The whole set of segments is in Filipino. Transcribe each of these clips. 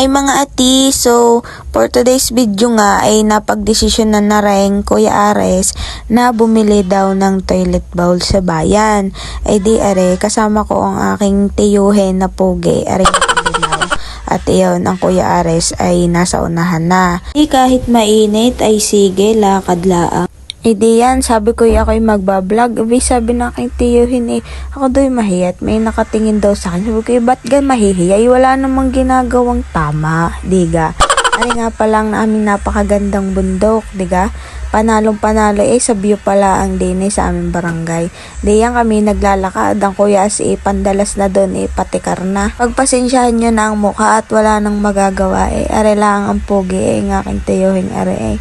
Hi mga ati, so for today's video nga ay napagdesisyon na na rin Kuya Ares na bumili daw ng toilet bowl sa bayan. Ay di are, kasama ko ang aking tiyuhin na pugi, are. At iyon, ang Kuya Ares ay nasa unahan na. Di kahit mainit ay sige, lakad laang. Eh di yan, sabi ko ako'y magbablog. Abi sabi na aking tiyuhin eh, ako do'y mahiyat. May nakatingin daw sa akin. Sabi ko, eh, ba't gan mahihiya? Eh, wala namang ginagawang tama, diga. Ari nga palang namin napakagandang bundok, diga. Panalong panalo eh, sa view pala ang din eh, sa aming barangay. Di yan kami naglalakad. Ang kuya si eh, pandalas na doon eh, patikar na. Pagpasensyahan nyo na ang mukha at wala nang magagawa eh. Are lang ang pugi eh, ng aking tiyuhin are eh.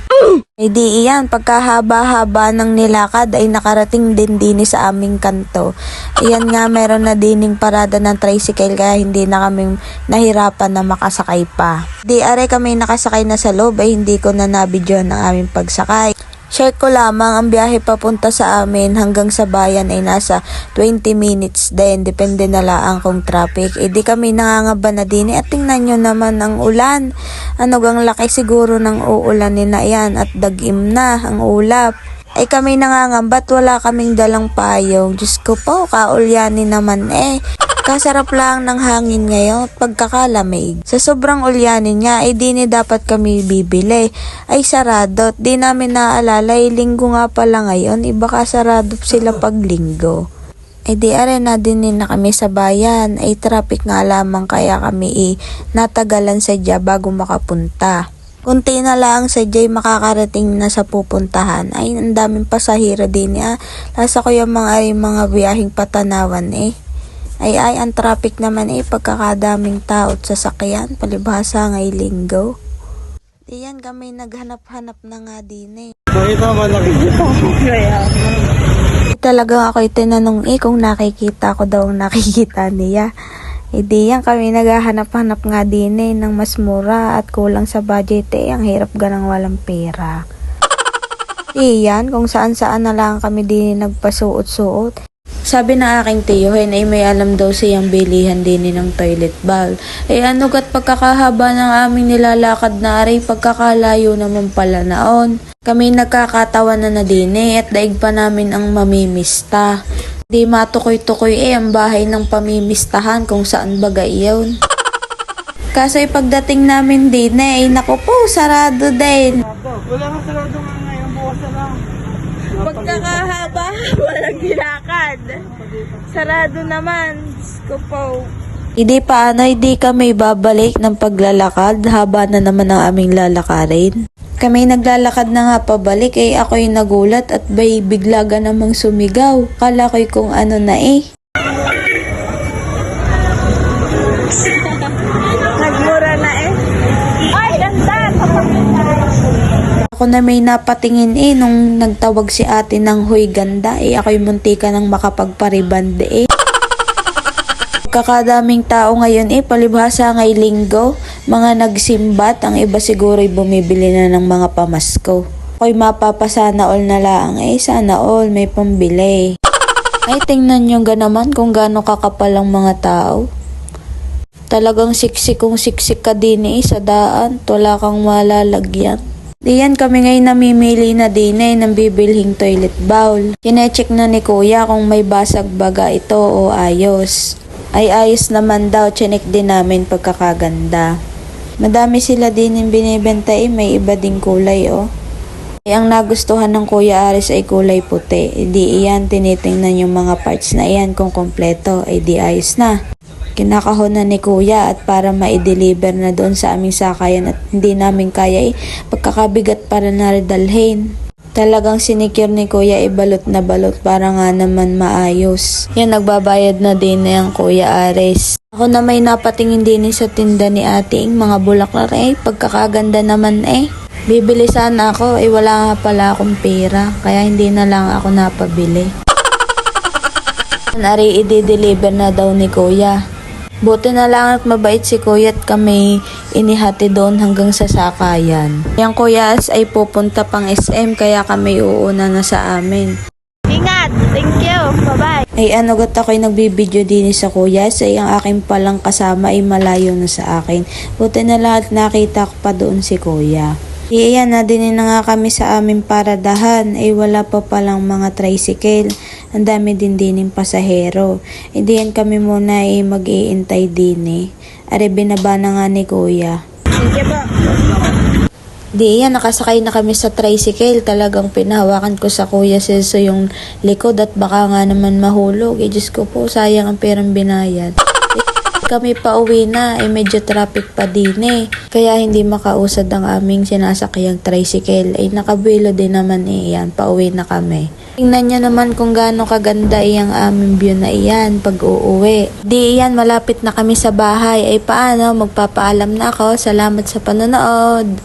Eh di iyan, pagkahaba-haba ng nilakad ay nakarating din din sa aming kanto. Iyan nga, meron na dining parada ng tricycle kaya hindi na kami nahirapan na makasakay pa. Di are kami nakasakay na sa loob ay hindi ko na nabidyo ng aming pagsakay. Share ko lamang ang biyahe papunta sa amin hanggang sa bayan ay nasa 20 minutes din. Depende na lang kung traffic. E di kami nangangaba na din. At tingnan nyo naman ang ulan. Ano gang laki siguro ng uulanin na yan at dagim na ang ulap. Ay kami nangangambat wala kaming dalang payong. Diyos ko po, kaulyanin naman eh. Kasarap lang ng hangin ngayon at pagkakalamig. Sa sobrang ulyanin nga, ay di ni dapat kami bibili. Ay sarado di namin naaalala, ay linggo nga pala ngayon, iba ka sarado sila pag linggo. Ay di are na din na kami sa bayan, ay traffic nga lamang kaya kami i natagalan sa dya bago makapunta. Kunti na lang sa Jay makakarating na sa pupuntahan. Ay, ang daming pasahero din niya. Lasa ko yung mga, ay, mga biyahing patanawan eh. Ay ay, ang traffic naman eh, pagkakadaming tao at sasakyan, palibhasa ngay linggo. Diyan kami naghanap-hanap na nga din eh. Nakita mo. Talagang ako'y tinanong eh kung nakikita ko daw nakikita niya. Eh di yan kami naghahanap-hanap nga din eh ng mas mura at kulang sa budget eh. Ang hirap ganang walang pera. Iyan, kung saan-saan na lang kami din nagpasuot-suot. Sabi na aking tiyuhin ay may alam daw siyang bilihan din ng toilet bowl. Eh ano gat pagkakahaba ng aming nilalakad na aray pagkakalayo naman pala naon. Kami nagkakatawa na na din eh at daig pa namin ang mamimista. Di matukoy-tukoy eh ang bahay ng pamimistahan kung saan baga iyon. Kaso'y pagdating namin din eh, ay naku po, sarado din. Wala kang sarado nga ngayon, bukas na lang. Pagkakahaba, walang gilakad. Sarado naman, Diyos po. Hindi pa ano, hindi kami babalik ng paglalakad, haba na naman ang aming lalakarin. Kami naglalakad na nga pabalik, eh ako'y nagulat at bay bigla namang sumigaw. Kala ko'y kung ano na eh. Ako na may napatingin eh nung nagtawag si ate ng huy ganda eh ako'y muntika ng makapagparibande eh. Kakadaming tao ngayon eh palibhasa ngay linggo, mga nagsimbat, ang iba siguro'y bumibili na ng mga pamasko. Ako'y mapapasana all na lang eh sana all may pambili. Ay tingnan nyo ga naman kung gaano kakapal ang mga tao. Talagang siksikong siksik ka din eh sa daan, wala kang malalagyan. Diyan kami ngayon namimili na din eh ng bibilhing toilet bowl. Kinecheck na ni kuya kung may basag baga ito o ayos. Ay ayos naman daw, chinek din namin pagkakaganda. Madami sila din yung binibenta eh, may iba ding kulay oh. Eh, ang nagustuhan ng Kuya Aris ay kulay puti. E di iyan, tinitingnan yung mga parts na iyan kung kompleto. E di ayos na. Kinakahon na ni Kuya at para ma-deliver na doon sa aming sakayan at hindi namin kaya eh, pagkakabigat para naridalhin. Talagang sinikir ni Kuya ibalot na balot para nga naman maayos. Yan, nagbabayad na din na yung Kuya Ares. Ako na may napatingin din eh sa tinda ni ating mga bulaklak eh, pagkakaganda naman eh. Bibili sana ako, eh wala nga pala akong pera, kaya hindi na lang ako napabili. Nari i-deliver na daw ni Kuya. Buti na lang at mabait si Kuya at kami inihati doon hanggang sa sakayan. Yang Kuya ay pupunta pang SM kaya kami uuna na sa amin. Ingat! Thank you! Bye-bye! Ay ano gat ako'y nagbibideo din sa kuya say ang aking palang kasama ay malayo na sa akin. Buti na lahat nakita ko pa doon si kuya. Iyan na din na nga kami sa aming paradahan ay wala pa palang mga tricycle. Ang dami din dining pasahero. Hindi yan kami muna ay mag-iintay din eh. Are binaba na nga ni kuya. Sige po! Di yan, nakasakay na kami sa tricycle. Talagang pinahawakan ko sa kuya Celso yung likod at baka nga naman mahulog. Eh, Diyos ko po, sayang ang perang binayad. Eh, kami pa uwi na, eh medyo traffic pa din eh. Kaya hindi makausad ang aming sinasakyang tricycle. Eh nakabilo din naman eh yan, pauwi na kami. Tingnan nyo naman kung gaano kaganda iyang aming view na iyan pag uuwi. Di iyan, malapit na kami sa bahay. Ay paano, magpapaalam na ako. Salamat sa panonood.